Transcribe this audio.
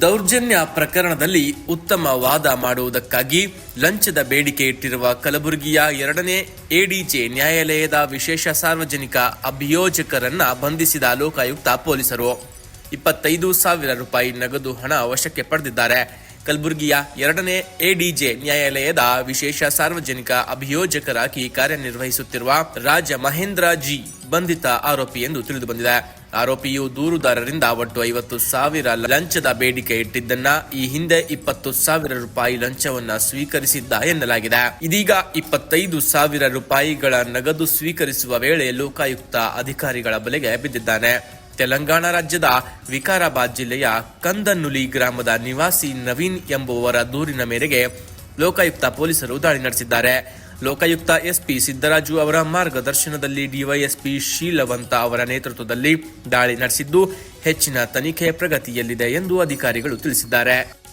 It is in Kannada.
ದೌರ್ಜನ್ಯ ಪ್ರಕರಣದಲ್ಲಿ ಉತ್ತಮ ವಾದ ಮಾಡುವುದಕ್ಕಾಗಿ ಲಂಚದ ಬೇಡಿಕೆ ಇಟ್ಟಿರುವ ಕಲಬುರಗಿಯ ಎರಡನೇ ಎಡಿಜೆ ನ್ಯಾಯಾಲಯದ ವಿಶೇಷ ಸಾರ್ವಜನಿಕ ಅಭಿಯೋಜಕರನ್ನ ಬಂಧಿಸಿದ ಲೋಕಾಯುಕ್ತ ಪೊಲೀಸರು. ಇಪ್ಪತ್ತೈದು ಸಾವಿರ ರೂಪಾಯಿ ನಗದು ಹಣ ವಶಕ್ಕೆ ಪಡೆದಿದ್ದಾರೆ. ಕಲಬುರಗಿಯ ಎರಡನೇ ಎಡಿಜೆ ನ್ಯಾಯಾಲಯದ ವಿಶೇಷ ಸಾರ್ವಜನಿಕ ಅಭಿಯೋಜಕರಾಗಿ ಕಾರ್ಯನಿರ್ವಹಿಸುತ್ತಿರುವ ರಾಜ ಮಹೇಂದ್ರ ಜಿ ಬಂಧಿತ ಆರೋಪಿ ಎಂದು ತಿಳಿದುಬಂದಿದೆ. ಆರೋಪಿಯು ದೂರುದಾರರಿಂದ ಒಟ್ಟು ಐವತ್ತು ಸಾವಿರ ಲಂಚದ ಬೇಡಿಕೆ ಇಟ್ಟಿದ್ದನ್ನ ಈ ಹಿಂದೆ ಇಪ್ಪತ್ತು ಸಾವಿರ ರೂಪಾಯಿ ಲಂಚವನ್ನ ಸ್ವೀಕರಿಸಿದ್ದ ಎನ್ನಲಾಗಿದೆ. ಇದೀಗ ಇಪ್ಪತ್ತೈದು ಸಾವಿರ ರೂಪಾಯಿಗಳ ನಗದು ಸ್ವೀಕರಿಸುವ ವೇಳೆ ಲೋಕಾಯುಕ್ತ ಅಧಿಕಾರಿಗಳ ಬಲೆಗೆ ಬಿದ್ದಿದ್ದಾನೆ. ತೆಲಂಗಾಣ ರಾಜ್ಯದ ವಿಕಾರಾಬಾದ್ ಜಿಲ್ಲೆಯ ಕಂದನ್ನುಲಿ ಗ್ರಾಮದ ನಿವಾಸಿ ನವೀನ್ ಎಂಬುವರ ದೂರಿನ ಮೇರೆಗೆ ಲೋಕಾಯುಕ್ತ ಪೊಲೀಸರು ದಾಳಿ ನಡೆಸಿದ್ದಾರೆ. ಲೋಕಾಯುಕ್ತ ಎಸ್ಪಿ ಸಿದ್ದರಾಜು ಅವರ ಮಾರ್ಗದರ್ಶನದಲ್ಲಿ ಡಿವೈಎಸ್ಪಿ ಶೀಲವಂತ ಅವರ ನೇತೃತ್ವದಲ್ಲಿ ದಾಳಿ ನಡೆಸಿದ್ದು, ಹೆಚ್ಚಿನ ತನಿಖೆ ಪ್ರಗತಿಯಲ್ಲಿದೆ ಎಂದು ಅಧಿಕಾರಿಗಳು ತಿಳಿಸಿದ್ದಾರೆ.